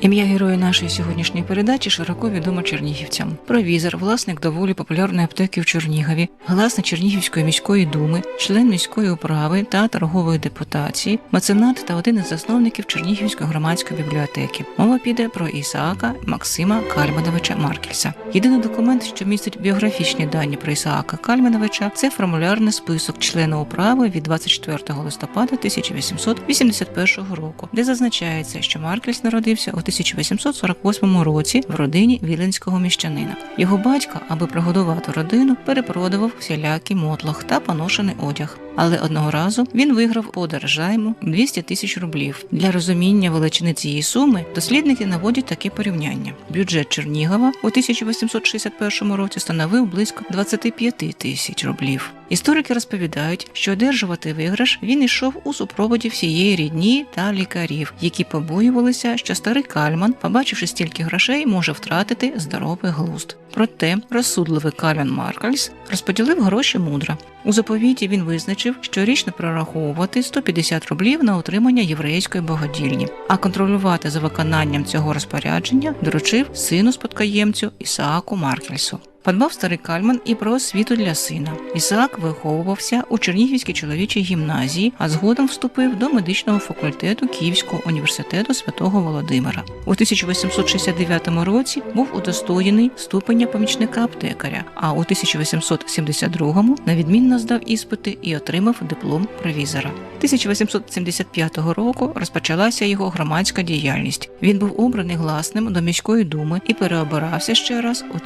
Ім'я героя нашої сьогоднішньої передачі широко відомо чернігівцям. Провізор, власник доволі популярної аптеки в Чернігові, гласник Чернігівської міської думи, член міської управи та торгової депутації, меценат та один із засновників Чернігівської громадської бібліотеки. Мова піде про Ісаака Максима Кальмановича Маркельса. Єдиний документ, що містить біографічні дані про Ісаака Кальмановича, це формулярний список члена управи від 24 листопада 1881 року, де зазначається, що Маркельс народився у 1848 році в родині віленського міщанина. Його батько, аби прогодувати родину, перепродавав всілякий мотлох та поношений одяг. Але одного разу він виграв по держайму 200 тисяч рублів. Для розуміння величини цієї суми дослідники наводять таке порівняння. Бюджет Чернігова у 1861 році становив близько 25 тисяч рублів. Історики розповідають, що одержувати виграш він йшов у супроводі всієї рідні та лікарів, які побоювалися, що старий кальман, побачивши стільки грошей, може втратити здоровий глузд. Проте розсудливий Кальман Маркальс розподілив гроші мудро. У заповіті він визначив, щорічно прораховувати 150 рублів на утримання єврейської богодільні, а контролювати за виконанням цього розпорядження доручив сину спадкоємцю Ісааку Маркельсу. Подбав старий Кальман і про освіту для сина. Ісаак виховувався у Чернігівській чоловічій гімназії, а згодом вступив до медичного факультету Київського університету святого Володимира. У 1869 році був удостоєний ступеня помічника аптекаря, а у 1872 навідмінно здав іспити і отримав диплом провізора. 1875 року розпочалася його громадська діяльність. Він був обраний гласним до міської думи і переобирався ще раз у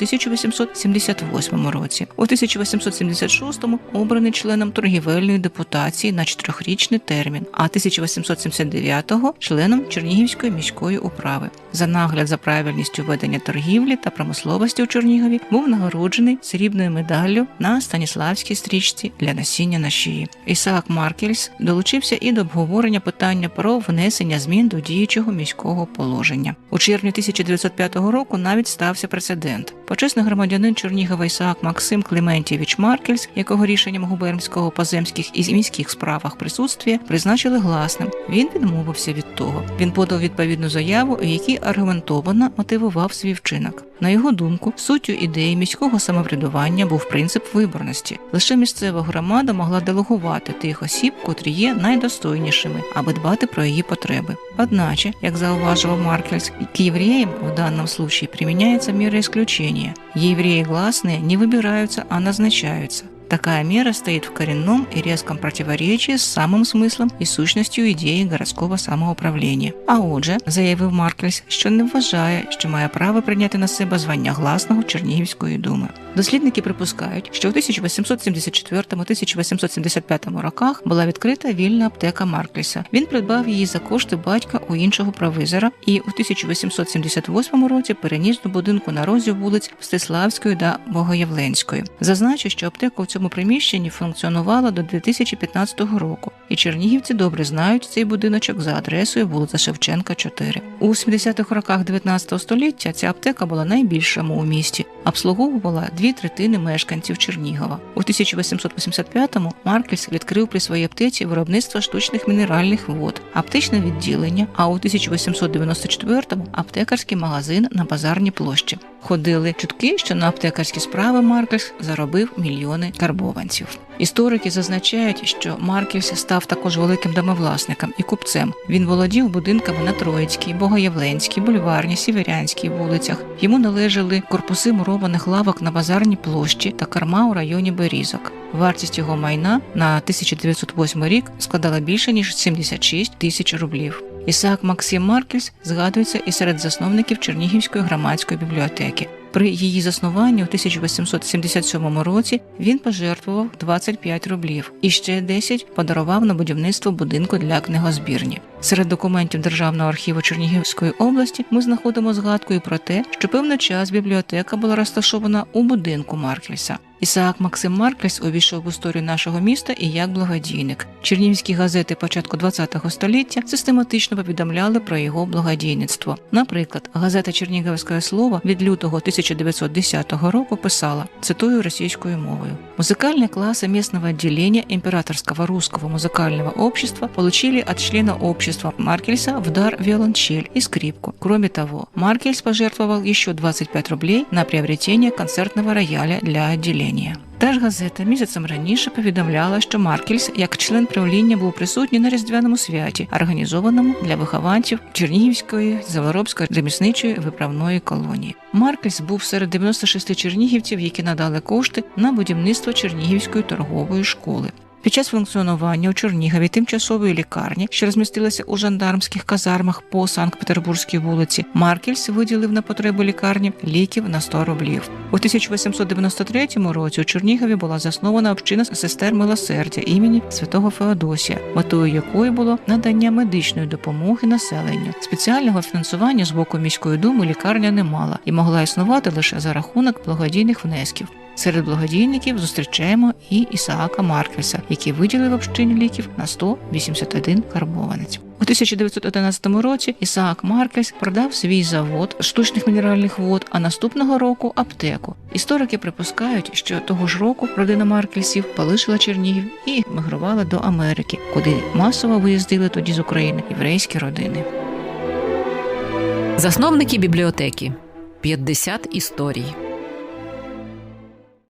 1878 році. У 1876-му обраний членом торгівельної депутації на чотирьохрічний термін, а 1879-го членом Чернігівської міської управи. За нагляд за правильністю ведення торгівлі та промисловості у Чернігові був нагороджений срібною медаллю на Станіславській стрічці для носіння на шиї. Ісаак Маркельс долучився і до обговорення питання про внесення змін до діючого міського положення. У червні 1905 року навіть стався прецедент. Почесний громадянин Чернігова Ісаак Максим Клементєвич Маркельс, якого рішенням губернського по земських і міських справах присутствія призначили гласним. Він відмовився від того. Він подав відповідну заяву, у аргументовано мотивував свій вчинок. На його думку, суттю ідеї міського самоврядування був принцип виборності. Лише місцева громада могла делегувати тих осіб, котрі є найдостойнішими, аби дбати про її потреби. Одначе, як зауважував Маркельс, к евреям в данном случае применяется мера исключения. Евреи гласные не выбираются, а назначаются. Такая мера стоит в коренном и резком противоречии с самым смыслом і сущністю ідеї городського самоуправління. А отже, заявив Маркельс, що не вважає, що має право прийняти на себе звання гласного Чернігівської думи. Дослідники припускають, що у 1874-1875 роках була відкрита вільна аптека Маркельса. Він придбав її за кошти батька у іншого провизора і у 1878 році переніс до будинку на розі вулиць Мстиславської та Богоявленської. Зазначу, що аптека у цьому приміщенні функціонувала до 2015 року, і чернігівці добре знають цей будиночок за адресою вулиця Шевченка, 4. У 70-х роках 19 століття ця аптека була найбільшою у місті, обслуговувала дві третини мешканців Чернігова. У 1885-му Маркельс відкрив при своїй аптеці виробництво штучних мінеральних вод, аптечне відділення, а у 1894-му аптекарський магазин на базарній площі. Ходили чутки, що на аптекарські справи Маркельс заробив мільйони карбованців. Історики зазначають, що Маркельс став також великим домовласником і купцем. Він володів будинками на Троїцькій, Богоявленській, Бульварній, Сіверянській вулицях. Йому належали корпуси мурованих лавок на базарній площі та карма у районі Берізок. Вартість його майна на 1908 рік складала більше ніж 76 тисяч рублів. Ісаак Максим Маркельс згадується і серед засновників Чернігівської громадської бібліотеки. При її заснуванні у 1877 році він пожертвував 25 рублів і ще 10 подарував на будівництво будинку для книгозбірні. Серед документів Державного архіву Чернігівської області ми знаходимо згадку і про те, що певний час бібліотека була розташована у будинку Маркельса. Ісаак Максим Маркельс увійшов в історію нашого міста і як благодійник. Чернігівські газети початку ХХ століття систематично повідомляли про його благодійництво. Наприклад, газета Чернігівське слово від лютого 1910 року писала цитую російською мовою: музикальні класи местного отделения Императорского русского музыкального общества получили от члена общества Маркельса в дар и скрипку. Кроме того, Маркельс пожертвовал еще 25 рублей на приобретение концертного рояля для отделения. Та теж газета місяцем раніше повідомляла, що Маркельс, як член правління, був присутній на різдвяному святі, організованому для вихованців Чернігівської Заворобської ремісничої виправної колонії. Маркельс був серед 96 чернігівців, які надали кошти на будівництво Чернігівської торгової школи. Під час функціонування у Чернігові тимчасової лікарні, що розмістилася у жандармських казармах по Санкт-Петербурзькій вулиці, Маркельс виділив на потребу лікарні ліків на 100 рублів. У 1893 році у Чернігові була заснована община сестер милосердя імені святого Феодосія, метою якої було надання медичної допомоги населенню. Спеціального фінансування з боку міської думи лікарня не мала і могла існувати лише за рахунок благодійних внесків. Серед благодійників зустрічаємо і Ісаака Маркельса, який виділив общині ліків на 181 карбованець. У 1911 році Ісаак Маркельс продав свій завод штучних мінеральних вод, а наступного року аптеку. Історики припускають, що того ж року родина Маркельсів полишила Чернігів і мігрувала до Америки, куди масово виїздили тоді з України єврейські родини. Засновники бібліотеки 50 історій.